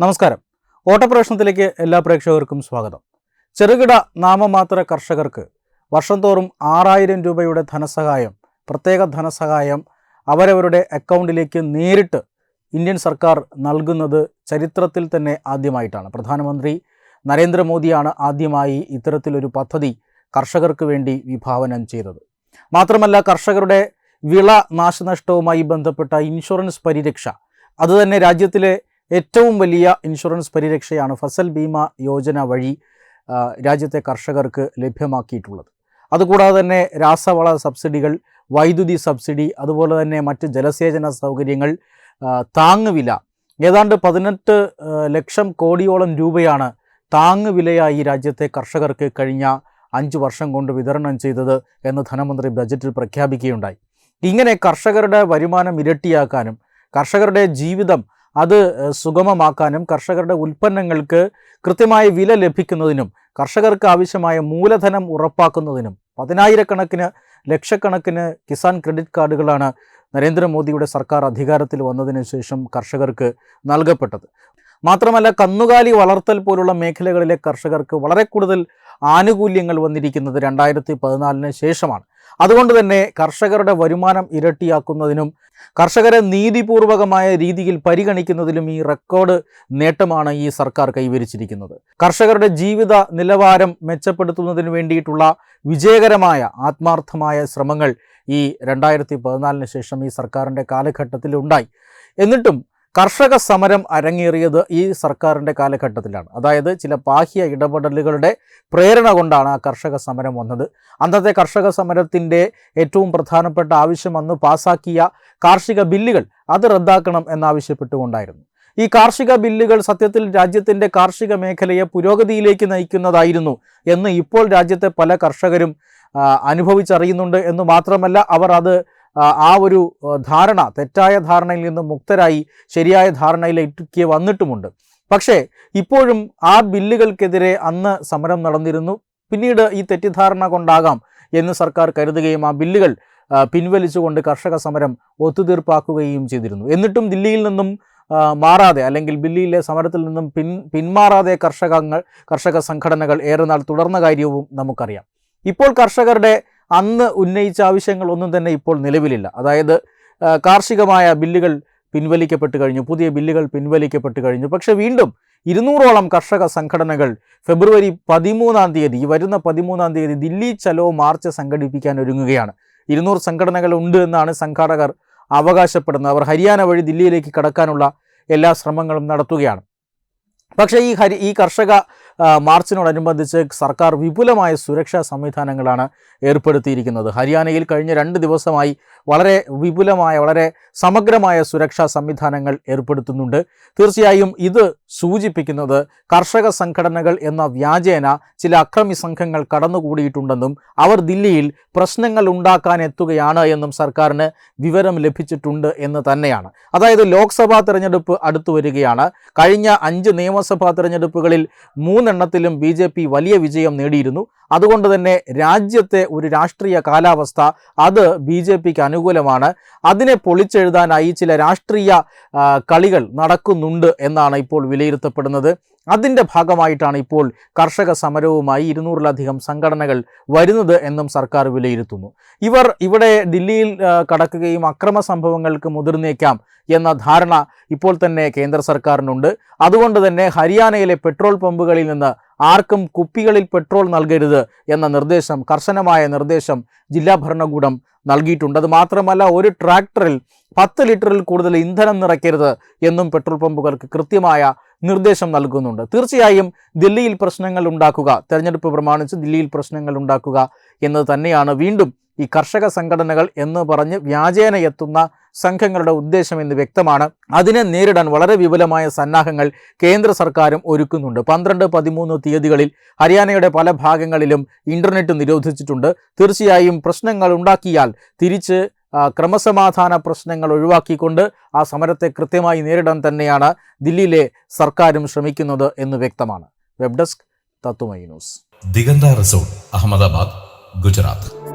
നമസ്കാരം. ഓട്ടപ്രവേശനത്തിലേക്ക് എല്ലാ പ്രേക്ഷകർക്കും സ്വാഗതം. ചെറുകിട നാമമാത്ര കർഷകർക്ക് വർഷം തോറും ആറായിരം രൂപയുടെ ധനസഹായം പ്രത്യേക ധനസഹായം അവരവരുടെ അക്കൗണ്ടിലേക്ക് നേരിട്ട് ഇന്ത്യൻ സർക്കാർ നൽകുന്നത് ചരിത്രത്തിൽ തന്നെ ആദ്യമായിട്ടാണ്. പ്രധാനമന്ത്രി നരേന്ദ്രമോദിയാണ് ആദ്യമായി ഇത്തരത്തിലൊരു പദ്ധതി കർഷകർക്ക് വേണ്ടി വിഭാവനം ചെയ്തത്. മാത്രമല്ല കർഷകരുടെ വിള നാശനഷ്ടവുമായി ബന്ധപ്പെട്ട ഇൻഷുറൻസ് പരിരക്ഷ അതുതന്നെ രാജ്യത്തിലെ ഏറ്റവും വലിയ ഇൻഷുറൻസ് പരിരക്ഷയാണ് ഫസൽ ബീമ യോജന വഴി രാജ്യത്തെ കർഷകർക്ക് ലഭ്യമാക്കിയിട്ടുള്ളത്. അതുകൂടാതെ തന്നെ രാസവള സബ്സിഡികൾ വൈദ്യുതി സബ്സിഡി അതുപോലെ തന്നെ മറ്റ് ജലസേചന സൗകര്യങ്ങൾ താങ്ങുവില ഏതാണ്ട് പതിനെട്ട് ലക്ഷം കോടിയോളം രൂപയാണ് താങ്ങുവിലയായി രാജ്യത്തെ കർഷകർക്ക് കഴിഞ്ഞ അഞ്ച് വർഷം കൊണ്ട് വിതരണം ചെയ്തത് എന്ന് ധനമന്ത്രി ബജറ്റിൽ പ്രഖ്യാപിക്കുകയുണ്ടായി. ഇങ്ങനെ കർഷകരുടെ വരുമാനം ഇരട്ടിയാക്കാനും കർഷകരുടെ ജീവിതം അത് സുഗമമാക്കാനും കർഷകരുടെ ഉൽപ്പന്നങ്ങൾക്ക് കൃത്യമായ വില ലഭിക്കുന്നതിനും കർഷകർക്ക് ആവശ്യമായ മൂലധനം ഉറപ്പാക്കുന്നതിനും പതിനായിരക്കണക്കിന് ലക്ഷക്കണക്കിന് കിസാൻ ക്രെഡിറ്റ് കാർഡുകളാണ് നരേന്ദ്രമോദിയുടെ സർക്കാർ അധികാരത്തിൽ വന്നതിന് ശേഷം കർഷകർക്ക് നൽകപ്പെട്ടത്. മാത്രമല്ല കന്നുകാലി വളർത്തൽ പോലുള്ള മേഖലകളിലെ കർഷകർക്ക് വളരെ കൂടുതൽ ആനുകൂല്യങ്ങൾ വന്നിരിക്കുന്നത് രണ്ടായിരത്തി പതിനാലിന് ശേഷമാണ്. അതുകൊണ്ട് തന്നെ കർഷകരുടെ വരുമാനം ഇരട്ടിയാക്കുന്നതിനും കർഷകരെ നീതിപൂർവകമായ രീതിയിൽ പരിഗണിക്കുന്നതിലും ഈ റെക്കോർഡ് നേട്ടമാണ് ഈ സർക്കാർ കൈവരിച്ചിരിക്കുന്നത്. കർഷകരുടെ ജീവിത നിലവാരം മെച്ചപ്പെടുത്തുന്നതിന് വേണ്ടിയിട്ടുള്ള വിജയകരമായ ആത്മാർത്ഥമായ ശ്രമങ്ങൾ ഈ രണ്ടായിരത്തി പതിനാലിന് ശേഷം ഈ സർക്കാരിന്റെ കാലഘട്ടത്തിൽ ഉണ്ടായി എന്നിട്ടും കർഷക സമരം അരങ്ങേറിയത് ഈ സർക്കാരിന്റെ കാലഘട്ടത്തിലാണ്. അതായത് ചില ബാഹ്യ ഇടപെടലുകളുടെ പ്രേരണ കൊണ്ടാണ് ആ കർഷക സമരം വന്നത്. അന്നത്തെ കർഷക സമരത്തിന്റെ ഏറ്റവും പ്രധാനപ്പെട്ട ആവശ്യം അന്ന് പാസാക്കിയ കാർഷിക ബില്ലുകൾ അത് റദ്ദാക്കണം എന്നാവശ്യപ്പെട്ടുകൊണ്ടായിരുന്നു. ഈ കാർഷിക ബില്ലുകൾ സത്യത്തിൽ രാജ്യത്തിന്റെ കാർഷിക മേഖലയെ പുരോഗതിയിലേക്ക് നയിക്കുന്നതായിരുന്നു എന്ന് ഇപ്പോൾ രാജ്യത്തെ പല കർഷകരും അനുഭവിച്ചറിയുന്നുണ്ട് എന്ന് മാത്രമല്ല അവർ അത് ആ, ഒരു ധാരണ തെറ്റായ ധാരണയിൽ നിന്ന് മുക്തരായി ശരിയായ ധാരണയിലേക്ക് വന്നിട്ടുമുണ്ട്. പക്ഷേ ഇപ്പോഴും ആ ബില്ലുകൾക്കെതിരെ അന്ന് സമരം നടന്നിരുന്നു. പിന്നീട് ഈ തെറ്റിദ്ധാരണ കൊണ്ടാകാം എന്ന് സർക്കാർ കരുതുകയും ആ ബില്ലുകൾ പിൻവലിച്ചുകൊണ്ട് കർഷക സമരം ഒത്തുതീർപ്പാക്കുകയും ചെയ്തിരുന്നു. എന്നിട്ടും ദില്ലിയിൽ നിന്നും മാറാതെ അല്ലെങ്കിൽ ബില്ലിയിലെ സമരത്തിൽ നിന്നും പിൻ പിന്മാറാതെ കർഷകങ്ങൾ കർഷക സംഘടനകൾ ഏറെ നാൾ തുടർന്ന കാര്യവും നമുക്കറിയാം. ഇപ്പോൾ കർഷകരുടെ അന്ന് ഉന്നയിച്ച ആവശ്യങ്ങൾ ഒന്നും തന്നെ ഇപ്പോൾ നിലവിലില്ല. അതായത് കാർഷികമായ ബില്ലുകൾ പിൻവലിക്കപ്പെട്ട് കഴിഞ്ഞു പുതിയ ബില്ലുകൾ പിൻവലിക്കപ്പെട്ട് കഴിഞ്ഞു. പക്ഷേ വീണ്ടും ഇരുന്നൂറോളം കർഷക സംഘടനകൾ ഫെബ്രുവരി പതിമൂന്നാം തീയതി ഈ വരുന്ന പതിമൂന്നാം തീയതി ദില്ലി ചലോ മാർച്ച് സംഘടിപ്പിക്കാൻ ഒരുങ്ങുകയാണ്. ഇരുന്നൂറ് സംഘടനകൾ ഉണ്ട് എന്നാണ് സംഘാടകർ അവകാശപ്പെടുന്നത്. അവർ ഹരിയാന വഴി ദില്ലിയിലേക്ക് കടക്കാനുള്ള എല്ലാ ശ്രമങ്ങളും നടത്തുകയാണ്. പക്ഷേ ഈ ഹരി ഈ കർഷക മാർച്ചിനോടനുബന്ധിച്ച് സർക്കാർ വിപുലമായ സുരക്ഷാ സംവിധാനങ്ങളാണ് ഏർപ്പെടുത്തിയിരിക്കുന്നത്. ഹരിയാനയിൽ കഴിഞ്ഞ രണ്ട് ദിവസമായി വളരെ വിപുലമായ വളരെ സമഗ്രമായ സുരക്ഷാ സംവിധാനങ്ങൾ ഏർപ്പെടുത്തുന്നുണ്ട്. തീർച്ചയായും ഇത് സൂചിപ്പിക്കുന്നത് കർഷക സംഘടനകൾ എന്ന വ്യാജേന ചില അക്രമി സംഘങ്ങൾ കടന്നുകൂടിയിട്ടുണ്ടെന്നും അവർ ദില്ലിയിൽ പ്രശ്നങ്ങൾ ഉണ്ടാക്കാൻ എത്തുകയാണ് എന്നും സർക്കാരിന് വിവരം ലഭിച്ചിട്ടുണ്ട് എന്ന് തന്നെയാണ്. അതായത് ലോക്സഭാ തെരഞ്ഞെടുപ്പ് അടുത്തു വരികയാണ്. കഴിഞ്ഞ അഞ്ച് നിയമസഭാ തെരഞ്ഞെടുപ്പുകളിൽ മൂന്നെണ്ണത്തിലും ബി ജെ പി വലിയ വിജയം നേടിയിരുന്നു. അതുകൊണ്ട് തന്നെ രാജ്യത്തെ ഒരു രാഷ്ട്രീയ കാലാവസ്ഥ അത് ബി ജെ പിക്ക് അനുകൂലമാണ്. അതിനെ പൊളിച്ചെഴുതാനായി ചില രാഷ്ട്രീയ കളികൾ നടക്കുന്നുണ്ട് എന്നാണ് ഇപ്പോൾ വിലയിരുത്തപ്പെടുന്നത്. അതിന്റെ ഭാഗമായിട്ടാണ് ഇപ്പോൾ കർഷക സമരവുമായി ഇരുന്നൂറിലധികം സംഘടനകൾ വരുന്നത് എന്നും സർക്കാർ വിലയിരുത്തുന്നു. ഇവർ ഇവിടെ ദില്ലിയിൽ കടക്കുകയും അക്രമ സംഭവങ്ങൾക്ക് മുതിർന്നേക്കാം എന്ന ധാരണ ഇപ്പോൾ തന്നെ കേന്ദ്ര സർക്കാരിനുണ്ട്. അതുകൊണ്ട് തന്നെ ഹരിയാനയിലെ പെട്രോൾ പമ്പുകളിൽ നിന്ന് ആർക്കും കുപ്പികളിൽ പെട്രോൾ നൽകരുത് എന്ന നിർദ്ദേശം കർശനമായ നിർദ്ദേശം ജില്ലാ ഭരണകൂടം നൽകിയിട്ടുണ്ട്. അത് മാത്രമല്ല ഒരു ട്രാക്ടറിൽ പത്ത് ലിറ്ററിൽ കൂടുതൽ ഇന്ധനം നിറയ്ക്കരുത് എന്നും പെട്രോൾ പമ്പുകൾക്ക് കൃത്യമായ നിർദ്ദേശം നൽകുന്നുണ്ട്. തീർച്ചയായും ദില്ലിയിൽ പ്രശ്നങ്ങൾ ഉണ്ടാക്കുക തെരഞ്ഞെടുപ്പ് പ്രമാണിച്ച് ദില്ലിയിൽ പ്രശ്നങ്ങൾ ഉണ്ടാക്കുക എന്നത് തന്നെയാണ് വീണ്ടും ഈ കർഷക സംഘടനകൾ എന്ന് പറഞ്ഞ് വ്യാജേന എത്തുന്ന സംഘങ്ങളുടെ ഉദ്ദേശം എന്ന് വ്യക്തമാണ്. അതിനെ നേരിടാൻ വളരെ വിപുലമായ സന്നാഹങ്ങൾ കേന്ദ്ര സർക്കാരും ഒരുക്കുന്നുണ്ട്. പന്ത്രണ്ട് പതിമൂന്ന് തീയതികളിൽ ഹരിയാനയുടെ പല ഭാഗങ്ങളിലും ഇന്റർനെറ്റ് നിരോധിച്ചിട്ടുണ്ട്. തീർച്ചയായും പ്രശ്നങ്ങൾ ഉണ്ടാക്കിയാൽ തിരിച്ച് ക്രമസമാധാന പ്രശ്നങ്ങൾ ഒഴിവാക്കിക്കൊണ്ട് ആ സമരത്തെ കൃത്യമായി നേരിടാൻ തന്നെയാണ് ദില്ലിയിലെ സർക്കാരും ശ്രമിക്കുന്നത് എന്ന് വ്യക്തമാണ്. വെബ് ഡെസ്ക് തത്തുമൈ ന്യൂസ്. ദിഗന്ത റിസോർട്ട് അഹമ്മദാബാദ് ഗുജറാത്ത്.